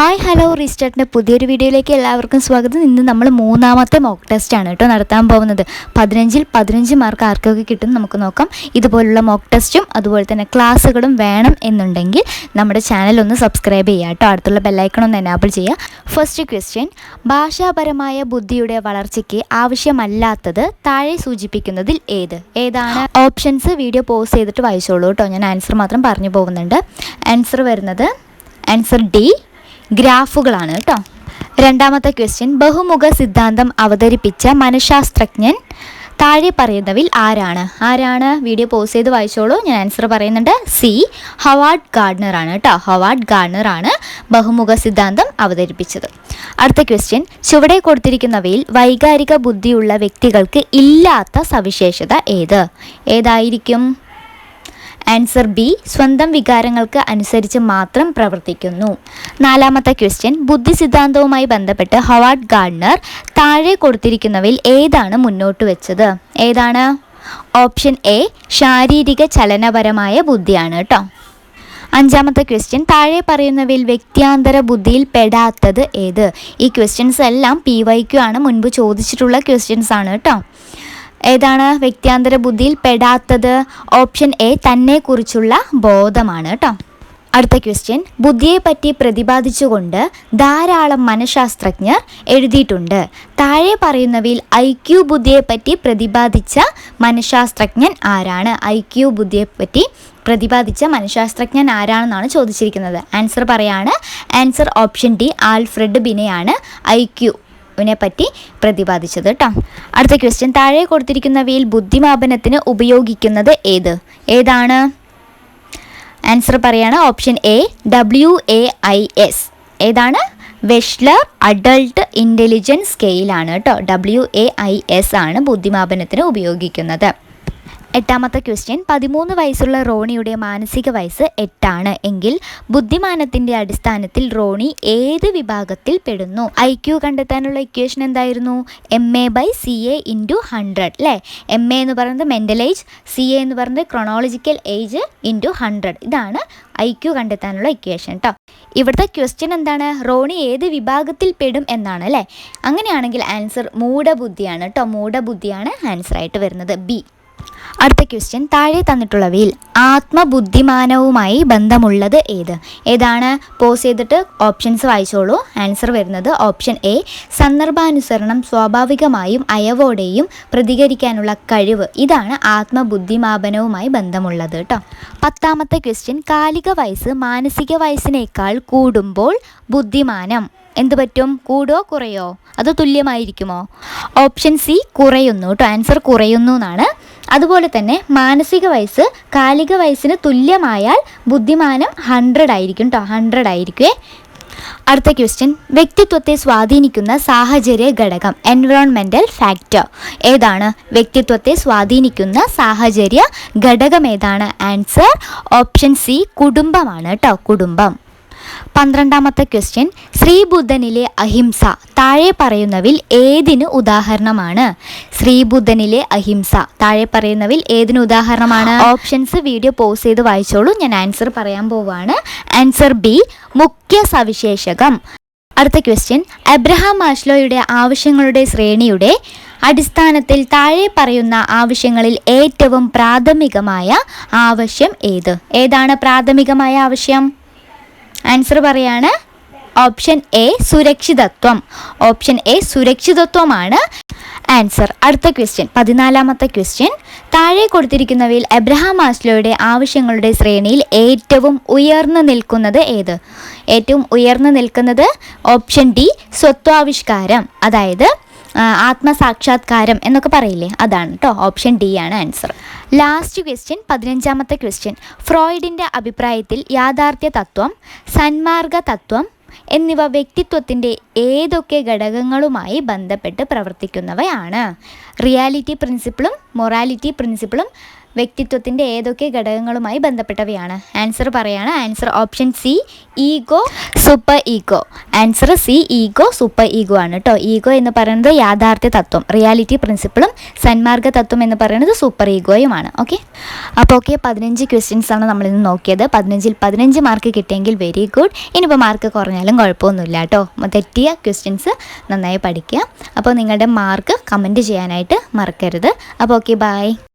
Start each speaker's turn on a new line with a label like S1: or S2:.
S1: hi hello റീസ്റ്റാർട്ടിൻ്റെ പുതിയൊരു വീഡിയോയിലേക്ക് എല്ലാവർക്കും സ്വാഗതം ഇന്ന് നമ്മൾ മൂന്നാമത്തെ മോക്ക് ടെസ്റ്റാണ് കേട്ടോ നടത്താൻ പോകുന്നത് പതിനഞ്ചിൽ പതിനഞ്ച് മാർക്ക് ആർക്കൊക്കെ കിട്ടും നമുക്ക് നോക്കാം ഇതുപോലുള്ള മോക്ക് ടെസ്റ്റും അതുപോലെ തന്നെ ക്ലാസ്സുകളും വേണം എന്നുണ്ടെങ്കിൽ നമ്മുടെ ചാനൽ ഒന്ന് സബ്സ്ക്രൈബ് ചെയ്യുക കേട്ടോ അടുത്തുള്ള ബെല്ലൈക്കൺ ഒന്ന് എനാബിൾ ചെയ്യുക ഫസ്റ്റ് ക്വസ്റ്റ്യൻ ഭാഷാപരമായ ബുദ്ധിയുടെ വളർച്ചയ്ക്ക് ആവശ്യമല്ലാത്തത് താഴെ സൂചിപ്പിക്കുന്നതിൽ ഏത് ഏതാണ് ഓപ്ഷൻസ് വീഡിയോ പോസ് ചെയ്തിട്ട് വായിച്ചോളൂ കേട്ടോ ഞാൻ ആൻസർ മാത്രം പറഞ്ഞു പോകുന്നുണ്ട് ആൻസർ വരുന്നത് ആൻസർ ഡി ഗ്രാഫുകളാണ് കേട്ടോ രണ്ടാമത്തെ ക്വസ്റ്റ്യൻ ബഹുമുഖ സിദ്ധാന്തം അവതരിപ്പിച്ച മനഃശാസ്ത്രജ്ഞൻ താഴെ പറയുന്നവിൽ ആരാണ് ആരാണ് വീഡിയോ പോസ് ചെയ്ത് വായിച്ചോളൂ ഞാൻ ആൻസർ പറയുന്നുണ്ട് സി ഹവാർഡ് ഗാർഡ്നർ ആണ് കേട്ടോ ഹവാർഡ് ഗാർഡ്നർ ആണ് ബഹുമുഖ സിദ്ധാന്തം അവതരിപ്പിച്ചത് അടുത്ത ക്വസ്റ്റ്യൻ ചുവടെ കൊടുത്തിരിക്കുന്നവയിൽ വൈകാരിക ബുദ്ധിയുള്ള വ്യക്തികൾക്ക് ഇല്ലാത്ത സവിശേഷത ഏത് ഏതായിരിക്കും ആൻസർ ബി സ്വന്തം വികാരങ്ങൾക്ക് അനുസരിച്ച് മാത്രം പ്രവർത്തിക്കുന്നു നാലാമത്തെ ക്വസ്റ്റ്യൻ ബുദ്ധി സിദ്ധാന്തവുമായി ബന്ധപ്പെട്ട് ഹവാർഡ് ഗാർഡ്നർ താഴെ കൊടുത്തിരിക്കുന്നവയിൽ ഏതാണ് മുന്നോട്ട് വെച്ചത് ഏതാണ് ഓപ്ഷൻ എ ശാരീരിക ചലനപരമായ ബുദ്ധിയാണ് കേട്ടോ അഞ്ചാമത്തെ ക്വസ്റ്റ്യൻ താഴെ പറയുന്നവയിൽ വ്യക്തിയാന്തര ബുദ്ധിയിൽ പെടാത്തത് ഏത് ഈ ക്വസ്റ്റ്യൻസ് എല്ലാം പി വൈക്കു ആണ് മുൻപ് ചോദിച്ചിട്ടുള്ള ക്വസ്റ്റ്യൻസ് ആണ് കേട്ടോ ഏതാണ് വ്യക്തിയാന്തര ബുദ്ധിയിൽ പെടാത്തത് ഓപ്ഷൻ എ തന്നെക്കുറിച്ചുള്ള ബോധമാണ് കേട്ടോ അടുത്ത ക്വസ്റ്റ്യൻ ബുദ്ധിയെപ്പറ്റി പ്രതിപാദിച്ചുകൊണ്ട് ധാരാളം മനഃശാസ്ത്രജ്ഞർ എഴുതിയിട്ടുണ്ട് താഴെ പറയുന്നവയിൽ ഐ ക്യു ബുദ്ധിയെപ്പറ്റി പ്രതിപാദിച്ച മനഃശാസ്ത്രജ്ഞൻ ആരാണ് ഐ ക്യു ബുദ്ധിയെപ്പറ്റി പ്രതിപാദിച്ച മനഃശാസ്ത്രജ്ഞൻ ആരാണെന്നാണ് ചോദിച്ചിരിക്കുന്നത് ആൻസർ പറയാണ് ആൻസർ ഓപ്ഷൻ ഡി ആൽഫ്രഡ് ബിനെയാണ് ഐ ക്യു മാപ്പിനെ പറ്റി പ്രതിപാദിച്ചത് കേട്ടോ അടുത്ത ക്വസ്റ്റ്യൻ താഴെ കൊടുത്തിരിക്കുന്നവയിൽ ബുദ്ധിമാപനത്തിന് ഉപയോഗിക്കുന്നത് ഏത് ഏതാണ് ആൻസർ പറയാണ് option A W A I S ഏതാണ് വെഷ്ലർ അഡൾട്ട് ഇൻ്റലിജൻസ് സ്കെയിലാണ് കേട്ടോ ഡബ്ല്യു എ ഐ എസ് ആണ് ബുദ്ധിമാപനത്തിന് ഉപയോഗിക്കുന്നത് എട്ടാമത്തെ ക്വസ്റ്റ്യൻ പതിമൂന്ന് വയസ്സുള്ള റോണിയുടെ മാനസിക വയസ്സ് എട്ടാണ് എങ്കിൽ ബുദ്ധിമാനത്തിന്റെ അടിസ്ഥാനത്തിൽ റോണി ഏത് വിഭാഗത്തിൽ പെടുന്നു ഐ ക്യു കണ്ടെത്താനുള്ള ഇക്വേഷൻ എന്തായിരുന്നു M A by C A into hundred അല്ലേ എം എ എന്ന് പറയുന്നത് മെൻ്റൽ ഏജ് സി എ എന്ന് പറയുന്നത് ക്രൊണോളജിക്കൽ ഏജ് ഇൻറ്റു ഹൺഡ്രഡ് ഇതാണ് ഐ ക്യു കണ്ടെത്താനുള്ള ഇക്വേഷൻ കേട്ടോ ഇവിടുത്തെ ക്വസ്റ്റ്യൻ എന്താണ് റോണി ഏത് വിഭാഗത്തിൽ പെടും എന്നാണ് അല്ലേ അങ്ങനെയാണെങ്കിൽ ആൻസർ മൂഢബുദ്ധിയാണ് കേട്ടോ മൂഢബുദ്ധിയാണ് ആൻസർ ആയിട്ട് വരുന്നത് ബി അടുത്ത ക്വസ്റ്റ്യൻ താഴെ തന്നിട്ടുള്ളവയിൽ ആത്മബുദ്ധിമാനവുമായി ബന്ധമുള്ളത് ഏത് ഏതാണ് പോസ് ചെയ്തിട്ട് ഓപ്ഷൻസ് വായിച്ചോളൂ ആൻസർ വരുന്നത് ഓപ്ഷൻ എ സന്ദർഭാനുസരണം സ്വാഭാവികമായും അയവോടെയും പ്രതികരിക്കാനുള്ള കഴിവ് ഇതാണ് ആത്മബുദ്ധിമാപനവുമായി ബന്ധമുള്ളത് കേട്ടോ പത്താമത്തെ ക്വസ്റ്റ്യൻ കാലിക വയസ്സ് മാനസിക വയസ്സിനേക്കാൾ കൂടുമ്പോൾ ബുദ്ധിമാനം എന്ത് പറ്റും കൂടോ കുറയോ അതോ തുല്യമായിരിക്കുമോ ഓപ്ഷൻ സി കുറയുന്നു കേട്ടോ ആൻസർ കുറയുന്നു എന്നാണ് അതുപോലെ തന്നെ മാനസിക വയസ്സ് കാലിക വയസ്സിന് തുല്യമായാൽ ബുദ്ധിമാനം ഹൺഡ്രഡ് ആയിരിക്കും കേട്ടോ ഹൺഡ്രഡ് ആയിരിക്കുമേ അടുത്ത ക്വസ്റ്റ്യൻ വ്യക്തിത്വത്തെ സ്വാധീനിക്കുന്ന സാഹചര്യ ഘടകം എൻവറോൺമെൻ്റൽ ഫാക്ടർ ഏതാണ് വ്യക്തിത്വത്തെ സ്വാധീനിക്കുന്ന സാഹചര്യ ഘടകം ഏതാണ് ആൻസർ ഓപ്ഷൻ സി കുടുംബമാണ് കേട്ടോ കുടുംബം പന്ത്രണ്ടാമത്തെ ക്വസ്റ്റ്യൻ ശ്രീബുദ്ധനിലെ അഹിംസ താഴെ പറയുന്നവിൽ ഏതിന് ഉദാഹരണമാണ് ശ്രീബുദ്ധനിലെ അഹിംസ താഴെ പറയുന്നവിൽ ഏതിന് ഉദാഹരണമാണ് ഓപ്ഷൻസ് വീഡിയോ പോസ് ചെയ്ത് വായിച്ചോളൂ ഞാൻ ആൻസർ പറയാൻ പോവാണ് ആൻസർ ബി മുഖ്യ സവിശേഷകം അടുത്ത ക്വസ്റ്റ്യൻ അബ്രഹാം മാഷ്ലോയുടെ ആവശ്യങ്ങളുടെ ശ്രേണിയുടെ അടിസ്ഥാനത്തിൽ താഴെ പറയുന്ന ആവശ്യങ്ങളിൽ ഏറ്റവും പ്രാഥമികമായ ആവശ്യം ഏത് ഏതാണ് പ്രാഥമികമായ ആവശ്യം ആൻസർ പറയാണ് ഓപ്ഷൻ എ സുരക്ഷിതത്വം ഓപ്ഷൻ എ സുരക്ഷിതത്വമാണ് ആൻസർ അടുത്ത ക്വസ്റ്റ്യൻ പതിനാലാമത്തെ ക്വസ്റ്റ്യൻ താഴെ കൊടുത്തിരിക്കുന്നവയിൽ എബ്രഹാം മാസ്ലോയുടെ ആവശ്യങ്ങളുടെ ശ്രേണിയിൽ ഏറ്റവും ഉയർന്നു നിൽക്കുന്നത് ഏത് ഏറ്റവും ഉയർന്നു നിൽക്കുന്നത് ഓപ്ഷൻ ഡി സ്വത്വാവിഷ്കാരം അതായത് ആത്മസാക്ഷാത്കാരം എന്നൊക്കെ പറയില്ലേ അതാണ് കേട്ടോ ഓപ്ഷൻ ഡി ആണ് ആൻസർ ലാസ്റ്റ് ക്വസ്റ്റ്യൻ പതിനഞ്ചാമത്തെ ക്വസ്റ്റ്യൻ ഫ്രോയിഡിൻ്റെ അഭിപ്രായത്തിൽ യാഥാർത്ഥ്യ തത്വം സന്മാർഗ തത്വം എന്നിവ വ്യക്തിത്വത്തിൻ്റെ ഏതൊക്കെ ഘടകങ്ങളുമായി ബന്ധപ്പെട്ട് പ്രവർത്തിക്കുന്നവയാണ് റിയാലിറ്റി പ്രിൻസിപ്പിളും മൊറാലിറ്റി പ്രിൻസിപ്പിളും വ്യക്തിത്വത്തിൻ്റെ ഏതൊക്കെ ഘടകങ്ങളുമായി ബന്ധപ്പെട്ടവയാണ് ആൻസർ പറയാണ് answer option C ego super ego answer C ego super ego ആണ് കേട്ടോ ഈഗോ എന്ന് പറയുന്നത് യാഥാർത്ഥ്യ തത്വം റിയാലിറ്റി പ്രിൻസിപ്പിളും സന്മാർഗ തത്വം എന്ന് പറയുന്നത് സൂപ്പർ ഈഗോയുമാണ് ഓക്കെ അപ്പോൾ ഓക്കെ പതിനഞ്ച് ക്വസ്റ്റ്യൻസ് ആണ് നമ്മളിന്ന് നോക്കിയത് പതിനഞ്ചിൽ പതിനഞ്ച് മാർക്ക് കിട്ടിയെങ്കിൽ വെരി ഗുഡ് ഇനിയിപ്പോൾ മാർക്ക് കുറഞ്ഞാലും കുഴപ്പമൊന്നുമില്ല കേട്ടോ തെറ്റിയ ക്വസ്റ്റ്യൻസ് നന്നായി പഠിക്കുക അപ്പോൾ നിങ്ങളുടെ മാർക്ക് കമൻറ്റ് ചെയ്യാനായിട്ട് മറക്കരുത് അപ്പോൾ ഓക്കെ ബായ്